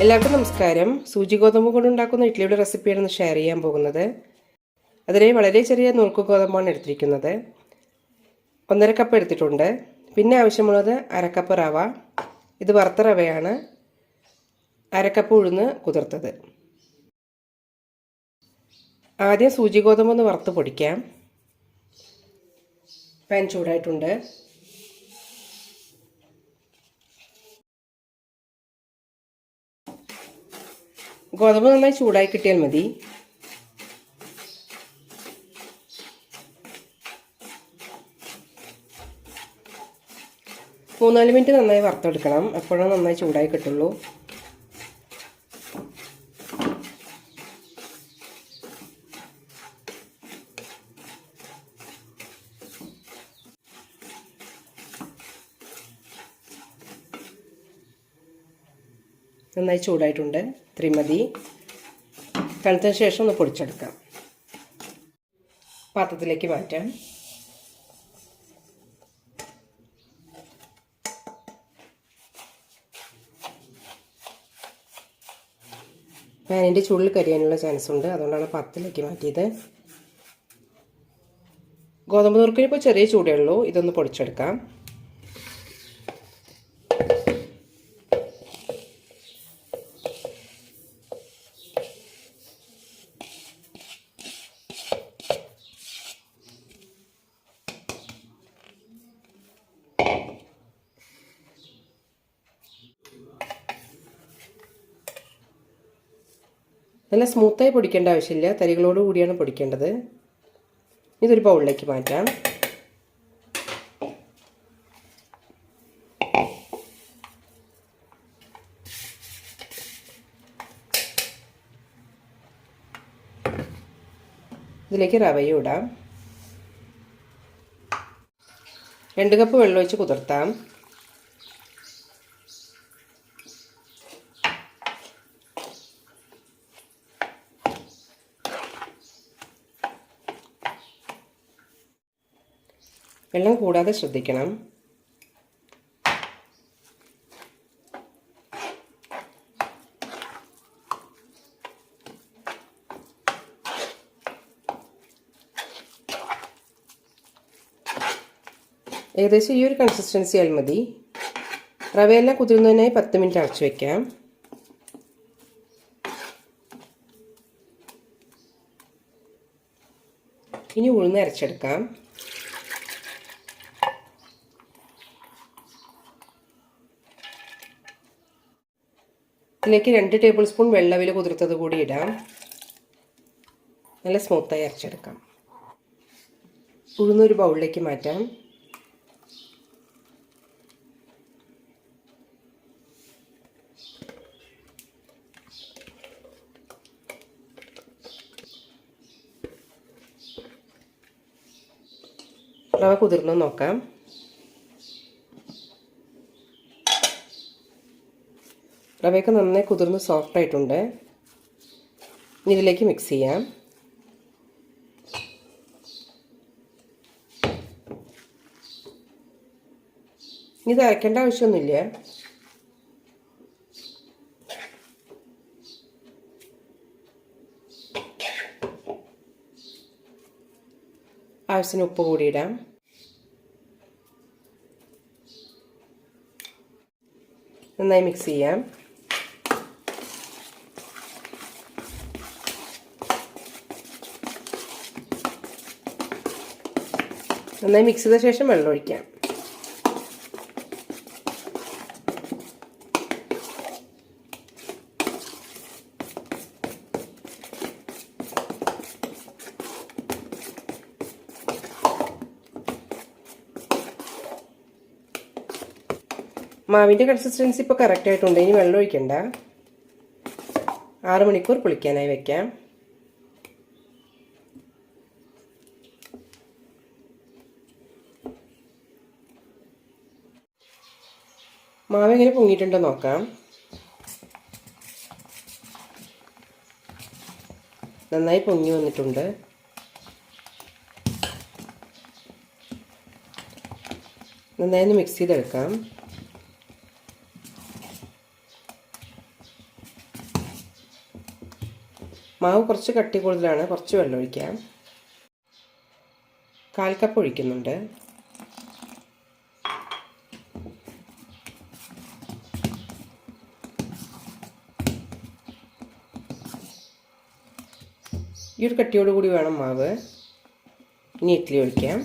എല്ലാവർക്കും നമസ്കാരം. സൂചി ഗോതമ്പ് കൊണ്ട് ഉണ്ടാക്കുന്ന ഇഡ്ഡലിയുടെ റെസിപ്പിയാണ് ഷെയർ ചെയ്യാൻ പോകുന്നത്. അതിന് വളരെ ചെറിയ നുറുക്ക് ഗോതമ്പാണ് എടുത്തിരിക്കുന്നത്. ഒന്നര കപ്പ് എടുത്തിട്ടുണ്ട്. പിന്നെ ആവശ്യമുള്ളത് അരക്കപ്പ് റവ. ഇത് വറുത്ത റവയാണ്. അരക്കപ്പ് ഉഴുന്ന് കുതിർത്തത്. ആദ്യം സൂചി ഗോതമ്പ് ഒന്ന് വറുത്ത് പൊടിക്കാം. പാൻ ചൂടായിട്ടുണ്ട്. ഗോതമ്പ് നന്നായി ചൂടായി കിട്ടിയാൽ മതി. മൂന്നാൽ മിനിറ്റ് നന്നായി വറുത്തെടുക്കണം. എപ്പോഴും നന്നായി ചൂടായി കിട്ടുള്ളൂ. നന്നായി ചൂടായിട്ടുണ്ട്. ഇത്രയും മതി ശേഷം ഒന്ന് പൊടിച്ചെടുക്കാം. പാത്രത്തിലേക്ക് മാറ്റാം. പാനിന്റെ ചുള്ളിൽ കരിയാനുള്ള ചാൻസ് ഉണ്ട്. അതുകൊണ്ടാണ് പാത്രത്തിലേക്ക് മാറ്റിയത്. ഗോതമ്പ് നുറുക്കിന് ഇപ്പോൾ ചെറിയ ചൂടേ ഉള്ളൂ. ഇതൊന്ന് പൊടിച്ചെടുക്കാം. നല്ല സ്മൂത്തായി പൊടിക്കേണ്ട ആവശ്യമില്ല. തരികളോട് കൂടിയാണ് പൊടിക്കേണ്ടത്. ഇതൊരു ബൗളിലേക്ക് മാറ്റാം. ഇതിലേക്ക് റവയും ഇടാം. രണ്ട് കപ്പ് വെള്ളം ഒഴിച്ച് കുതിർത്താം. വെള്ളം കൂടാതെ ശ്രദ്ധിക്കണം. ഏകദേശം ഈ ഒരു കൺസിസ്റ്റൻസി ആയാൽ മതി. റവയെല്ലാം കുതിരുന്നതിനായി പത്ത് മിനിറ്റ് അടച്ചു വയ്ക്കാം ഇനി ഉഴുന്ന് അരച്ചെടുക്കാം. ഇതിലേക്ക് രണ്ട് ടേബിൾ സ്പൂൺ വെള്ളവിൽ കുതിർത്തത് കൂടി ഇടാം. നല്ല സ്മൂത്തായി അരച്ചെടുക്കാം. ഉഴുന്നൊരു ബൗളിലേക്ക് മാറ്റാം. റവ കുതിർന്നു നോക്കാം. റവയൊക്കെ നന്നായി കുതിർന്ന് സോഫ്റ്റ് ആയിട്ടുണ്ട്. ഇനി ഇതിലേക്ക് മിക്സ് ചെയ്യാം. ഇത് അരക്കേണ്ട ആവശ്യമൊന്നുമില്ല. ആവശ്യത്തിന് ഉപ്പ് കൂടി ഇടാം. നന്നായി മിക്സ് ചെയ്യാം. നന്നായി മിക്സ് ചെയ്ത ശേഷം വെള്ളം ഒഴിക്കാം. മാവിന്റെ കൺസിസ്റ്റൻസി ഇപ്പോൾ കറക്റ്റ് ആയിട്ടുണ്ട്. ഇനി വെള്ളം ഒഴിക്കണ്ട. ആറ് മണിക്കൂർ പുളിക്കാനായി വെക്കാം. മാവ് എങ്ങനെ പൊങ്ങിയിട്ടുണ്ടോ നോക്കാം. നന്നായി പൊങ്ങി വന്നിട്ടുണ്ട്. നന്നായി ഒന്ന് മിക്സ് ചെയ്തെടുക്കാം. മാവ് കുറച്ച് കട്ടി കൂടുതലാണ് കുറച്ച് വെള്ളം ഒഴിക്കാം. കാൽ കപ്പ് ഒഴിക്കുന്നുണ്ട്. ഈ ഒരു കട്ടിയോട് കൂടി വേണം മാവ്. ഇനി ഇഡ്ഡലി ഒഴിക്കാം.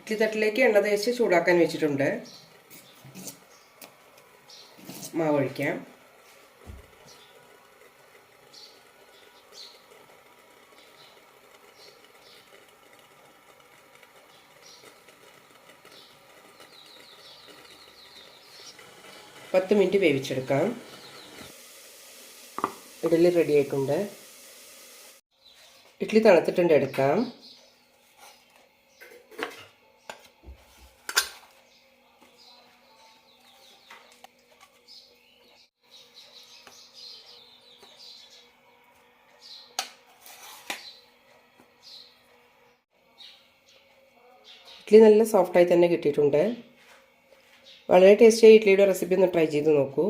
ഇഡ്ഡലി തട്ടിലേക്ക് എണ്ണ തേച്ച് ചൂടാക്കാൻ വെച്ചിട്ടുണ്ട്. മാവ് ഒഴിക്കാം. പത്ത് മിനിറ്റ് വേവിച്ചെടുക്കാം. ഇഡ്ഡലി റെഡി ആയിട്ടുണ്ട്. ഇഡ്ഡലി തണുത്തിട്ടുണ്ട് എടുക്കാം. ഇഡ്ഡലി നല്ല സോഫ്റ്റായി തന്നെ കിട്ടിയിട്ടുണ്ട്. വളരെ ടേസ്റ്റിയായി ഇഡ്ഡലിയുടെ റെസിപ്പി ഒന്ന് ട്രൈ ചെയ്ത് നോക്കൂ.